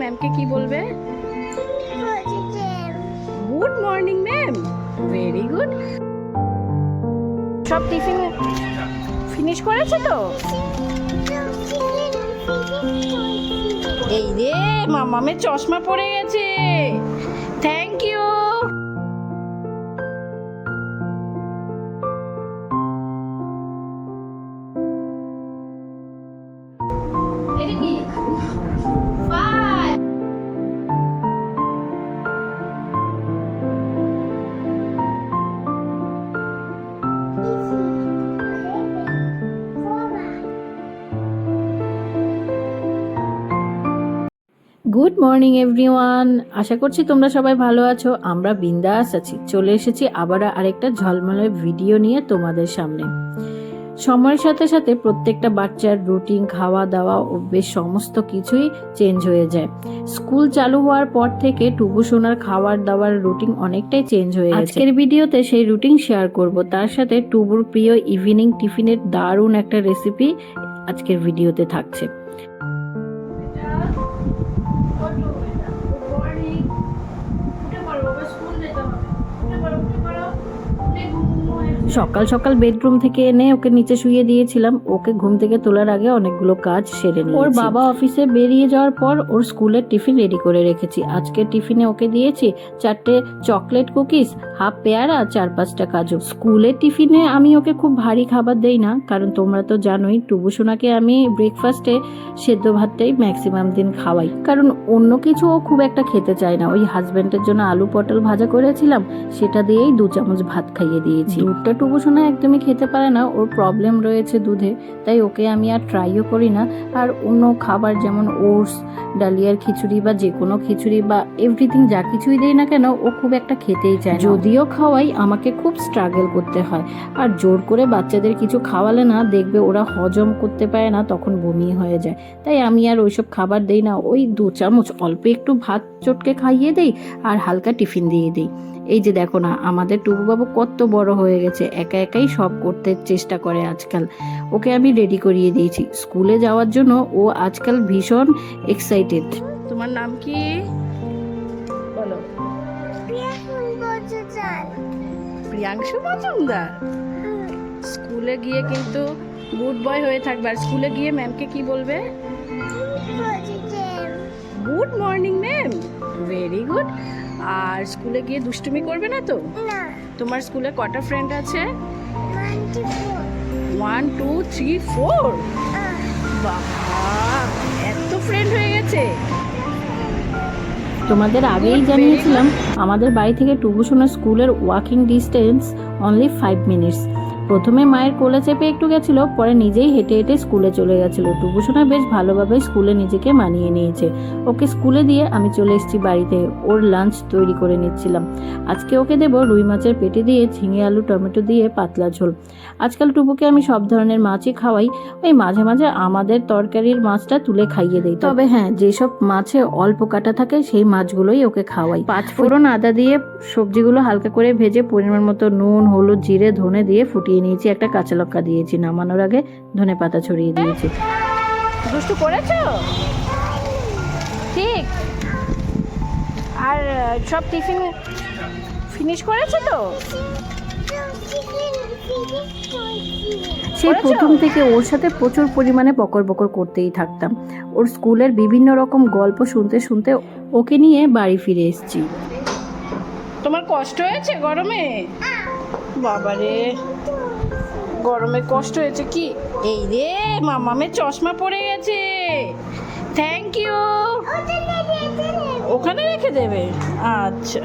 ম্যামকে কি বলবে? Good morning ma'am very good সব টিফিন ফিনিশ করেছে তো? এই রে, মামামের চশমা পড়ে গেছে। Thank you good morning everyone আশা করছি তোমরা সবাই ভালো আছো। আমরা বিন্দাস আছি। চলে এসেছি আবার আরেকটা ঝলমলে ভিডিও নিয়ে তোমাদের সামনে। সময়ের সাথে সাথে প্রত্যেকটা বাচ্চার রুটিন খাওয়া দাওয়া অভ্যেস, সমস্ত কিছুই চেঞ্জ হয়ে যায়। স্কুল চালু হওয়ার পর থেকে টুবু সোনার খাওয়ার দাওয়ার রুটিন অনেকটাই চেঞ্জ হয়ে গেছে। আজকের ভিডিওতে সেই রুটিন শেয়ার করব। তার সাথে টুবুর প্রিয় ইভিনিং টিফিনের দারুণ একটা রেসিপি আজকের ভিডিওতে থাকছে। সকাল সকাল বেডরুম থেকে এনে ওকে নিচে শুয়ে দিয়েছিলাম। ওকে ঘুম থেকে তোলার আগে অনেকগুলো কাজ সেরে নিই ওর বাবা অফিসে বেরিয়ে যাওয়ার পর ওর স্কুলের টিফিন রেডি করে রেখেছি। আজকে টিফিনে ওকে দিয়েছি চারটে চকলেট কুকিজ হাফ পেয়ারা চার পাঁচটা কাজু। স্কুলের টিফিনে আমি ওকে খুব ভারী খাবার দেই না কারণ তোমরা তো জানোই টুবুসোনাকে আমি ব্রেকফাস্টে সেদ্ধ ভাতটাই ম্যাক্সিমাম দিন খাওয়াই। কারণ অন্য কিছু ও খুব একটা খেতে চায় না। ওই হাজব্যান্ডের জন্য আলু পটল ভাজা করেছিলাম সেটা দিয়েই দু চামচ ভাত খাইয়ে দিয়েছি। দুধটা টুবুসোনা একদমই খেতে পারে না, ওর প্রবলেম রয়েছে দুধে, তাই ওকে আমি আর ট্রাইও করি না। আর অন্য খাবার যেমন ওটস, ডালিয়ার খিচুড়ি বা যে কোনো খিচুড়ি বা এভরিথিং যা কিছুই দেই না কেন, ও খুব একটা খেতেই চায় যদিও খাওয়াই, আমাকে খুব স্ট্রাগল করতে হয়। আর জোর করে বাচ্চাদের কিছু খাওয়ালে না, দেখবে ওরা হজম করতে পারে না, তখন বমি হয়ে যায়। তাই আমি আর ওইসব খাবার দেই না, ওই দু চামচ অল্প একটু ভাত চটকে খাইয়ে দেই, আর হালকা টিফিন দিয়ে দিই। এই যে দেখো না আমাদের টুকুবাবু কত বড় হয়ে গেছে একা একাই সব করতে চেষ্টা করে আজকাল। ওকে আমি রেডি করিয়ে দিয়েছি। স্কুলে যাওয়ার জন্য ও আজকাল ভীষণ এক্সাইটেড তোমার নাম কি? বলো। প্রিয়াংশু মজুমদার? স্কুলে গিয়ে কিন্তু গুড বয় হয়ে থাকবে। আর স্কুলে গিয়ে ম্যামকে কি বলবে? Good morning ma'am very good আর স্কুলে গিয়ে দুষ্টুমি করবে না তো? তোমার স্কুলে কটা ফ্রেন্ড আছে? ওয়ান টু থ্রি ফোর বাবা এত ফ্রেন্ড হয়ে গেছে। তোমাদের আগেই জানিয়েছিলাম আমাদের বাড়ি থেকে টুবুসোনা স্কুলের walking distance only five minutes প্রথমে মায়ের কোলে চেপে একটু গেছিল, পরে নিজেই হেঁটে হেঁটে স্কুলে চলে গেছিল। টুবুসোনা বেশ ভালোভাবে স্কুলে নিজেকে মানিয়ে নিয়েছে। ওকে স্কুলে দিয়ে আমি চলে এসেছি বাড়িতে। ওর লাঞ্চ তৈরি করে নিচ্ছিলাম। আজকে ওকে দেবো রুই মাছের পেটে দিয়ে, ঝিঙে আলু, টমেটো দিয়ে পাতলা ঝোল। আজকাল টুবুকে আমি সব ধরনের মাছই খাওয়াই। ওই মাঝে মাঝে আমাদের তরকারির মাছটা তুলে খাইয়ে দিই। তবে হ্যাঁ যেসব মাছে অল্প কাটা থাকে, সেই মাছগুলোই ওকে খাওয়াই। পাঁচ ফোড়ন আদা দিয়ে সবজিগুলো হালকা করে ভেজে পরিমাণ মতো নুন, হলুদ, জিরে, ধনে দিয়ে ফুটিয়ে নিয়েছি একটা কাঁচা লঙ্কা দিয়েছি নামানোর আগে ধনে পাতা ছড়িয়ে দিয়েছি। দুষ্টু করেছ? ঠিক। আর সব টিফিন ফিনিশ করেছ তো? সেই প্রথম থেকে ওর সাথে প্রচুর পরিমাণে বকর বকর করতেই থাকতাম। ওর স্কুলের বিভিন্ন রকম গল্প শুনতে শুনতে ওকে নিয়ে বাড়ি ফিরে এসেছি। তোমার কষ্ট হয়েছে গরমে? বাবারে। গরমে কষ্ট হয়েছে কি? এই রে মামামের চশমা পড়ে গেছে। থ্যাংক ইউ ওখানে রেখে দেবে? আচ্ছা।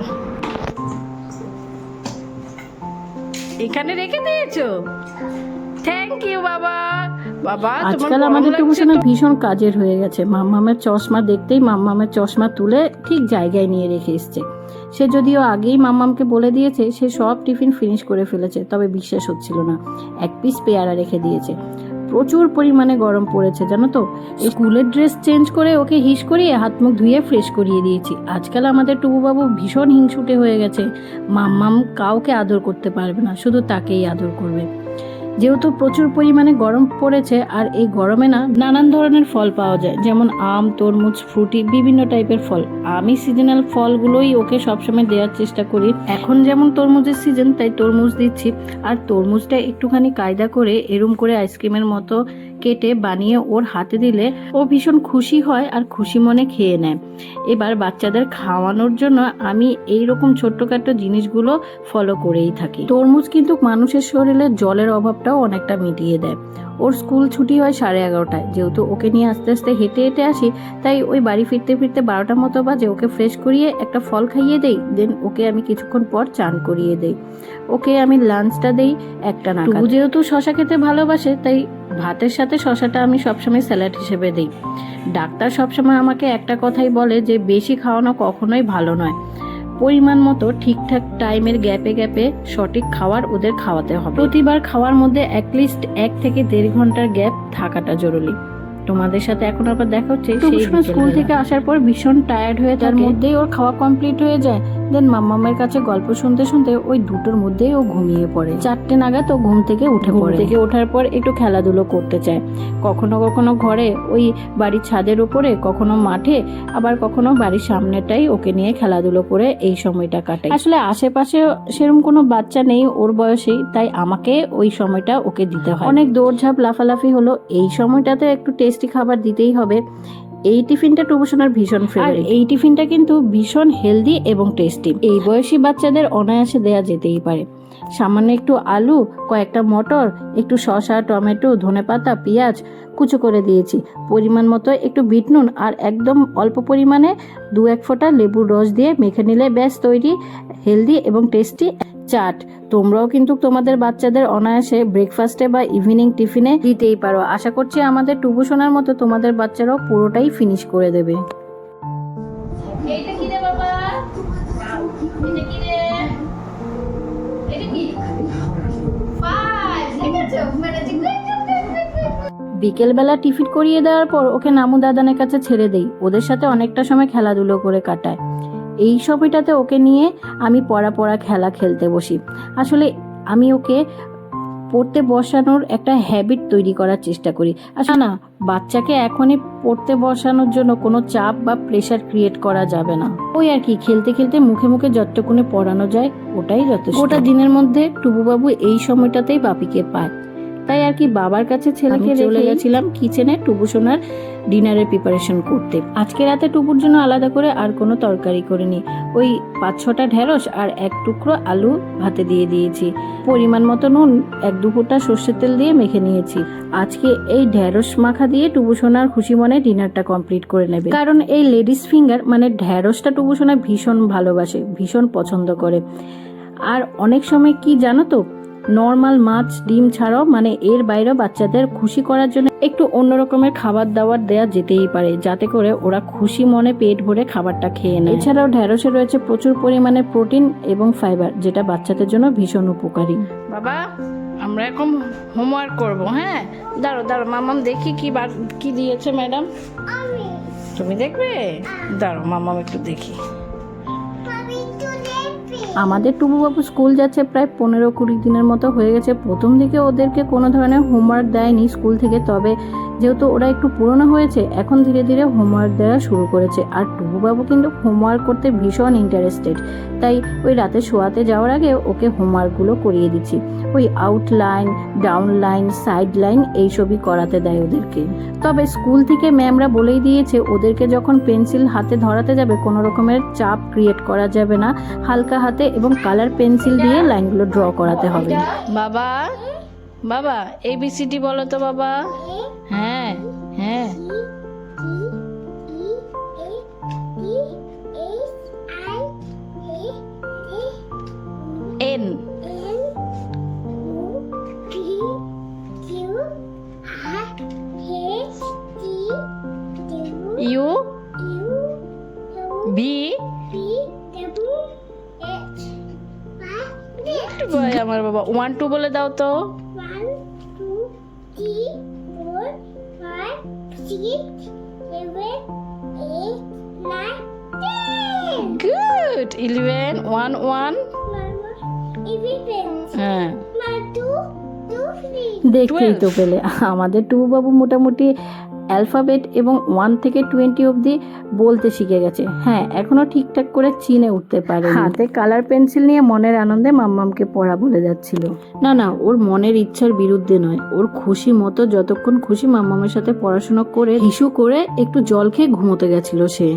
এখানে রেখে দিয়েছ? থ্যাংক ইউ বাবা। বাবা আজকাল আমাদের টুকুসোনা ভীষণ কাজের হয়ে গেছে। মাম্মামের চশমা দেখতেই মাম্মামের চশমা তুলে ঠিক জায়গায় নিয়ে রেখে এসছে। সে যদিও আগেই মাম্মামকে বলে দিয়েছে সে সব টিফিন ফিনিশ করে ফেলেছে তবে বিশ্বাস হচ্ছিল না। এক পিস পেয়ারা রেখে দিয়েছে। প্রচুর পরিমাণে গরম পড়েছে জানো তো? স্কুলের ড্রেস চেঞ্জ করে ওকে হিস করিয়ে হাত মুখ ধুয়ে ফ্রেশ করিয়ে দিয়েছি। আজকাল আমাদের টুবুবাবু ভীষণ হিংসুটে হয়ে গেছে। মাম্মাম কাউকে আদর করতে পারবে না শুধু তাকেই আদর করবে। যেহেতু প্রচুর পরিমাণে গরম পড়েছে আর এই গরমে না নানান ধরনের ফল পাওয়া যায়, যেমন আম, তরমুজ, ফ্রুটি, বিভিন্ন টাইপের ফল। আমি সিজনাল ফলগুলোই ওকে সবসময় দেওয়ার চেষ্টা করি। এখন যেমন তরমুজের সিজন তাই তরমুজ দিচ্ছি। আর তরমুজটা একটুখানি কায়দা করে এরম করে আইসক্রিমের মতো কেটে বানিয়ে ওর হাতে দিলে ও ভীষণ খুশি হয় আর খুশি মনে খেয়ে নেয়। এবার বাচ্চাদের খাওয়ানোর জন্য আমি এই রকম ছোট্টখাটো জিনিসগুলো ফলো করেই থাকি। তরমুজ কিন্তু মানুষের শরীরে জলের অভাবটাও অনেকটা মিটিয়ে দেয়। ওর স্কুল ছুটি হয় সাড়ে এগারোটায়। যেহেতু ওকে নিয়ে আস্তে আস্তে হেঁটে হেঁটে আসি, তাই ওই বাড়ি ফিরতে ফিরতে বারোটার মতো বাজে। ওকে ফ্রেশ করিয়ে একটা ফল খাইয়ে দেই দেন ওকে আমি কিছুক্ষণ পর চান করিয়ে দেই। ওকে আমি লাঞ্চটা দেই একটা না যেহেতু শশা খেতে ভালোবাসে, তাই ভাতের সাথে শশাটা আমি সবসময় স্যালাড হিসেবে দিই। ডাক্তার সবসময় আমাকে একটা কথাই বলে যে, বেশি খাওয়ানো কখনোই ভালো নয়। পরিমাণ মতো ঠিকঠাক টাইমের গ্যাপে গ্যাপে সঠিক খাবার ওদের খাওয়াতে হবে। প্রতিবার খাওয়ার মধ্যে অ্যাটলিস্ট এক থেকে দেড় ঘণ্টার গ্যাপ থাকাটা জরুরি। তোমাদের সাথে এখন আবার দেখা হচ্ছে সেই স্কুল থেকে আসার পর ভীষণ টায়ার্ড হয়ে তার মধ্যেই ওর খাওয়া কমপ্লিট হয়ে যায়। দেন মাম্মামের কাছে গল্প শুনতে শুনতে ওই দুটোর মধ্যেই ও ঘুমিয়ে পড়ে। চারটে নাগাদ ও ঘুম থেকে উঠে পড়ে। থেকে ওঠার পর একটু খেলাধুলো করতে চায়। কখনো কখনো ঘরে ওই বাড়ির ছাদের উপরে কখনো মাঠে আবার কখনো বাড়ির সামনেটাই ওকে নিয়ে খেলাধুলো করে এই সময়টা কাটায়। আসলে আশেপাশে সেরকম কোনো বাচ্চা নেই ওর বয়সেই তাই আমাকে ওই সময়টা ওকে দিতে হয়। অনেক দৌড়ঝাঁপ লাফালাফি হলো। এই সময়টাতে একটু টেস্টি খাবার দিতেই হবে। এই টিফিনটা টুবুসোনার ভীষণ ফেভারিট এই টিফিনটা কিন্তু ভীষণ হেলদি এবং টেস্টি এই বয়সী বাচ্চাদের অনায়াসে দেয়া যেতেই পারে। সামান্য একটু আলু কয়েকটা মটর একটু শসা টমেটো ধনেপাতা পেঁয়াজ কুচো করে দিয়েছি। পরিমাণ মতো একটু বিট নুন আর একদম অল্প পরিমাণে দু এক ফোঁটা লেবুর রস দিয়ে মেখে নিলে ব্যাস তৈরি হেলদি এবং টেস্টি চাট। তোমরাও কিন্তু তোমাদের বাচ্চাদের অনায়াসে ব্রেকফাস্টে বা ইভিনিং টিফিনে দিতেই পারো। আশা করছি আমাদের টুবু সোনার মতো তোমাদের বাচ্চারাও পুরোটাই ফিনিশ করে দেবে। এইটা কি রে বাবা এটা কি? রে এটা কি ফাইভ দেখেছ ম্যানেজিং বিকেলবেলা টিফিন করিয়ে দেওয়ার পর ওকে নামু দাদানের কাছে ছেড়ে দেই। ওদের সাথে অনেকটা সময় খেলাধুলো করে কাটায়। এই সময়টাতে ওকে নিয়ে আমি পড়া পড়া খেলা খেলতে বসি। আসলে আমি ওকে পড়তে বসানোর একটা হ্যাবিট তৈরি করার চেষ্টা করি। আসলে না, বাচ্চাকে এখনই পড়তে বসানোর জন্য কোনো চাপ বা প্রেশার ক্রিয়েট করা যাবে না। ওই আর কি, খেলতে খেলতে মুখে মুখে যতটুকুনি পড়ানো যায়, ওটাই যথেষ্ট। গোটা দিনের মধ্যে টুবুবাবু এই সময়টাতেই বাপিকে পায়। তাই আর কি বাবার কাছে ছেলেকে চলে গেছিলাম কিচেনে টুবু সোনার ডিনারের প্রিপারেশন করতে। আজকে রাতে টুবুর জন্য আলাদা করে আর কোনো তরকারি করিনি। ওই পাঁচ ছটা ঢেঁড়স আর এক টুকরো আলু ভাতে দিয়ে দিয়েছি। পরিমাণ মতো নুন এক দু ফোঁটা সর্ষের তেল দিয়ে মেখে নিয়েছি। আজকে এই ঢেঁড়স মাখা দিয়ে টুবু সোনার খুশি মনে ডিনারটা কমপ্লিট করে নেবে। কারণ এই লেডিস ফিঙ্গার মানে ঢেঁড়সটা টুবু সোনা ভীষণ ভালোবাসে ভীষণ পছন্দ করে। আর অনেক সময় কি জানো তো নর্মাল মাছ ডিম ছাড়াও মানে এর বাইরেও বাচ্চাদের খুশি করার জন্য একটু অন্য রকমের খাবার দাবার দেওয়া যেতেই পারে যাতে করে ওরা খুশি মনে পেট ভরে খাবারটা খেয়ে নেয়। এছাড়াও ঢ্যাঁড়সে রয়েছে প্রচুর পরিমাণে প্রোটিন এবং ফাইবার যেটা বাচ্চাদের জন্য ভীষণ উপকারী। বাবা আমরা এখন হোমওয়ার্ক করব হ্যাঁ? দাঁড়ো দাঁড়ো মামাম দেখি কি বার কি দিয়েছে ম্যাডাম। তুমি দেখবে? দাঁড়ো মামাম একটু দেখি। আমাদের টুবুবাবু স্কুল যাচ্ছে প্রায় পনেরো কুড়ি দিনের মতো হয়ে গেছে। প্রথম দিকে ওদেরকে কোনো ধরনের হোমওয়ার্ক দেয়নি স্কুল থেকে, তবে যেহেতু ওরা একটু পুরনো হয়েছে, এখন ধীরে ধীরে হোমওয়ার্ক দেওয়া শুরু করেছে। আর টুবুবাবু কিন্তু হোমওয়ার্ক করতে ভীষণ ইন্টারেস্টেড তাই ওই রাতে শোয়াতে যাওয়ার আগে ওকে হোমওয়ার্কগুলো করিয়ে দিচ্ছি। ওই outline down line side line এইসবই করাতে দেয় ওদেরকে। তবে স্কুল থেকে ম্যামরা বলেই দিয়েছে, ওদেরকে যখন পেন্সিল হাতে ধরাতে যাবে, কোনো রকমের চাপ ক্রিয়েট করা যাবে না। হালকা হাতে এবং কালার পেন্সিল দিয়ে লাইনগুলো ড্র করাতে হবে। বাবা বাবা এবিসিডি বলো তো বাবা। হ্যাঁ হ্যাঁ। এন ইউ বি আমার বাবা? ওয়ান টু বলে দাও তো। গুড ইলেভেন ওয়ান ওয়ান হ্যাঁ। দেখতেই তো পেলে। আমাদের টুবু বাবু মোটামুটি অ্যালফাবেট এবং ওয়ান থেকে টোয়েন্টি অবধি বলতে শিখে গেছে। হ্যাঁ এখনও ঠিকঠাক করে চিনে উঠতে পারে হাতে কালার পেন্সিল নিয়ে মনের আনন্দে মাম্মামকে পড়া বলে যাচ্ছিল। না না ওর মনের ইচ্ছার বিরুদ্ধে নয়। ওর খুশি মতো যতক্ষণ খুশি মাম্মামের সাথে পড়াশোনা করে ইস্যু করে একটু জল খেয়ে ঘুমোতে গেছিল সে।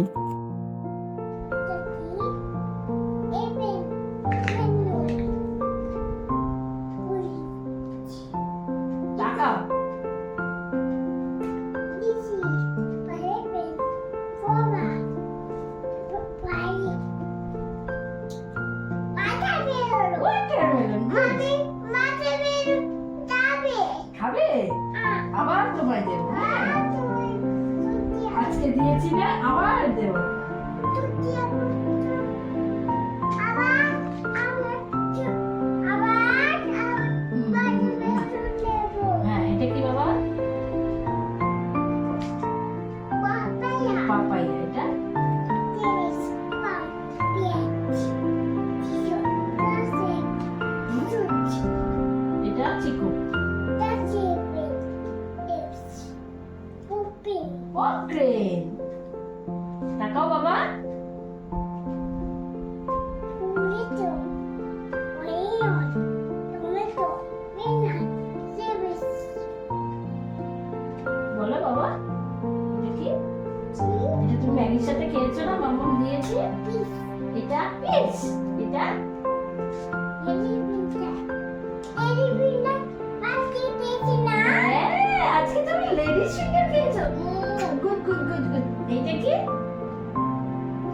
গুড গুড এইটা কি?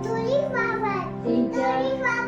এইটা বাবা এইটা হ্যাঁ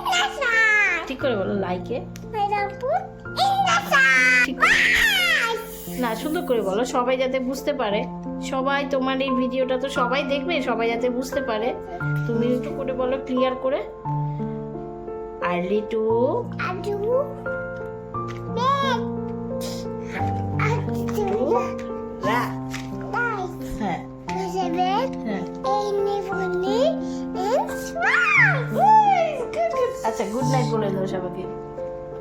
করে বলো লাইকে না সুন্দর করে বলো সবাই যাতে বুঝতে পারে। সবাই তোমার এই ভিডিওটা তো সবাই দেখবে সবাই যাতে বুঝতে পারে। তুমি একটু করে বলো ক্লিয়ার করে। আর্লি টু রা আচ্ছা গুড নাইট বলে দাও সবাইকে।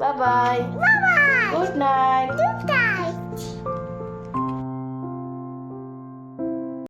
Bye bye good night